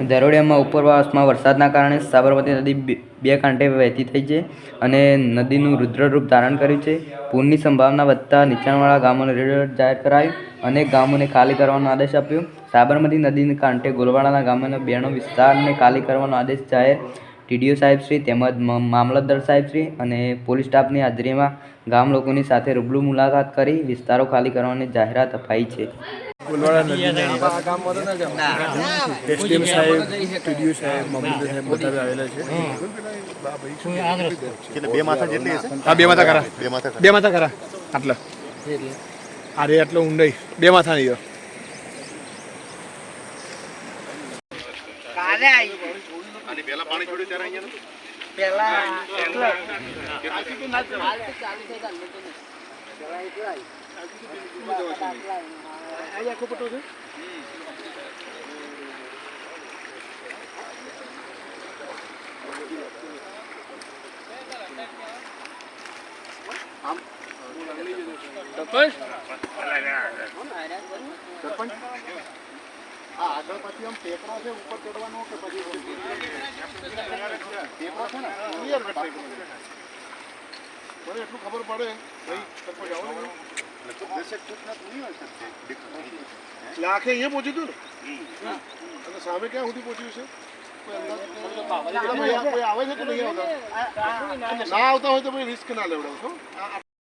ધરોડિયામાં ઉપરવાસમાં વરસાદના કારણે સાબરમતી નદી બે- કાંઠે વહેતી થઈ છે અને નદીનું રુદ્રરૂપ ધારણ કર્યું છે. પૂરની સંભાવના વધતા નીચાણવાળા ગામોને રેડ એલર્ટ જાહેર કરાયું અનેક ગામોને ખાલી કરવાનો આદેશ આપ્યો. સાબરમતી નદીના કાંઠે ગોલવાડાના ગામોના બેનો વિસ્તારને ખાલી કરવાનો આદેશ જાહેર ટીડીઓ સાહેબશ્રી તેમજ મામલતદાર સાહેબશ્રી અને પોલીસ સ્ટાફની હાજરીમાં ગામ લોકોની સાથે રૂબરૂ મુલાકાત કરી વિસ્તારો ખાલી કરવાની જાહેરાત અપાઈ છે. સાહેબ સાહેબ સાહેબ આવેલા છે. બે માથા જેટલી હા બે માથા કરા બે માથા બે માથા કરા આટલા. અરે આટલો ઊંડાઈ. બે માથા નહીં અને પેલા પાણી છોડ્યું ત્યારે અહીંયા આ આગળ પછી આમ ટેકરો છે ઉપર ચડવાનો કે પછી ટેકરો છે ને? એટલું ખબર પડે ભાઈ સરપંચ આવો આખે અહીંયા પહોંચ્યું હતું ને? અને સામે ક્યાં સુધી પહોંચ્યું છે? કોઈ આવે છે કે નહીં આવતા? ના આવતા હોય તો રિસ્ક ના લેવડાવશો.